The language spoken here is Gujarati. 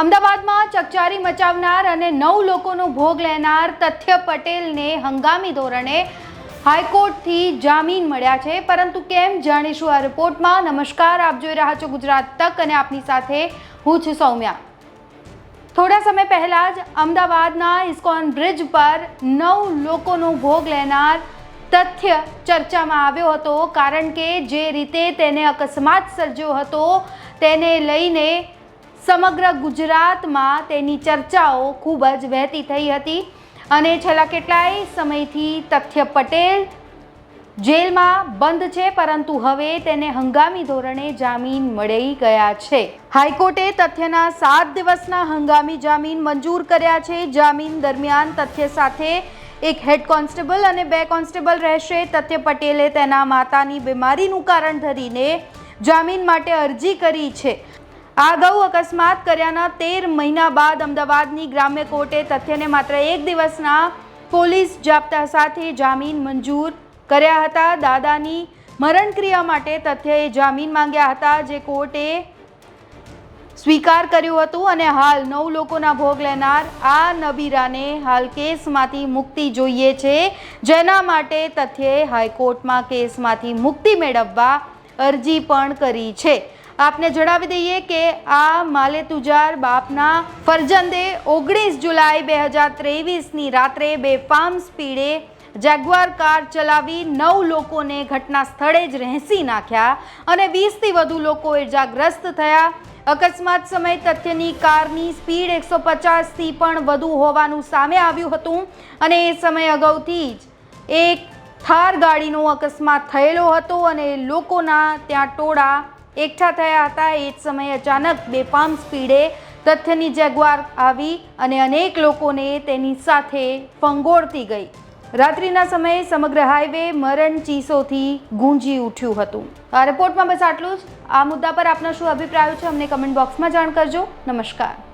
અમદાવાદમાં ચકચારી મચાવનાર અને નવ લોકોનો ભોગ લેનાર તથ્ય પટેલને હંગામી ધોરણે હાઈકોર્ટથી જામીન મળ્યા છે. પરંતુ કેમ જાણીશું આ રિપોર્ટમાં? નમસ્કાર, આપ જોઈ રહ્યા છો ગુજરાત તક અને આપની સાથે હું છું સૌમ્યા. થોડા સમય પહેલા જ અમદાવાદના ઇસ્કોન બ્રિજ પર નવ લોકોનો ભોગ લેનાર તથ્ય ચર્ચામાં આવ્યો હતો. કારણ કે જે રીતે તેને અકસ્માત સર્જ્યો હતો, તેને લઈને સમગ્ર ગુજરાતમાં તેની ચર્ચાઓ ખૂબ જ વહેતી થઈ હતી અને છેલ્લા કેટલાય સમયથી તથ્ય પટેલ જેલમાં બંધ છે, પરંતુ હવે તેને હંગામી ધોરણે જામીન મળી ગયા છે. હાઈકોર્ટે તથ્યના સાત દિવસના હંગામી જામીન મંજૂર કર્યા છે. જામીન દરમિયાન તથ્ય સાથે એક હેડ કોન્સ્ટેબલ અને બે કોન્સ્ટેબલ રહેશે. તથ્ય પટેલે તેના માતાની બીમારીનું કારણ ધરીને જામીન માટે અરજી કરી છે. આ અગાઉ અકસ્માત કર્યાના તેર મહિના બાદ અમદાવાદની ગ્રામ્ય કોર્ટે તથ્યને માત્ર એક દિવસના પોલીસ જાપ્તા સાથે જામીન મંજૂર કર્યા હતા. દાદાની મરણક્રિયા માટે તથ્યએ જામીન માંગ્યા હતા જે કોર્ટે સ્વીકાર કર્યું હતું અને હાલ નવ લોકોના ભોગ લેનાર આ નબીરાને હાલ કેસમાંથી મુક્તિ જોઈએ છે, જેના માટે તથ્યએ હાઈકોર્ટમાં કેસમાંથી મુક્તિ મેળવવા અરજી પણ કરી છે. આપને જણાવી દઈએ કે આ માલે તુજાર બાપના ફરજંદે ઓગણીસ જુલાઈ બે હજાર ત્રેવીસની રાત્રે બેફામ સ્પીડે જેગ્વાર કાર ચલાવી નવ લોકોને ઘટના સ્થળે જ રહેસી નાખ્યા અને વીસથી વધુ લોકો ઇજાગ્રસ્ત થયા. અકસ્માત સમય તથ્યની કારની સ્પીડ એકસો પચાસથી પણ વધુ હોવાનું સામે આવ્યું હતું અને એ સમય અગાઉથી જ એક થાર ગાડીનો અકસ્માત થયેલો હતો અને લોકોના ત્યાં ટોળા એકઠા થયા હતા. એ જ સમયે અચાનક બેફામ સ્પીડે તથ્યની જેગવાર આવી અને અનેક લોકોને તેની સાથે ફંગોળતી ગઈ. રાત્રિના સમયે સમગ્ર હાઈવે મરણ ચીસોથી ગુંજી ઉઠ્યું હતું. આ રિપોર્ટમાં બસ આટલું જ. આ મુદ્દા પર આપના શું અભિપ્રાયો છે, અમને કમેન્ટ બોક્સમાં જાણ કરજો. નમસ્કાર.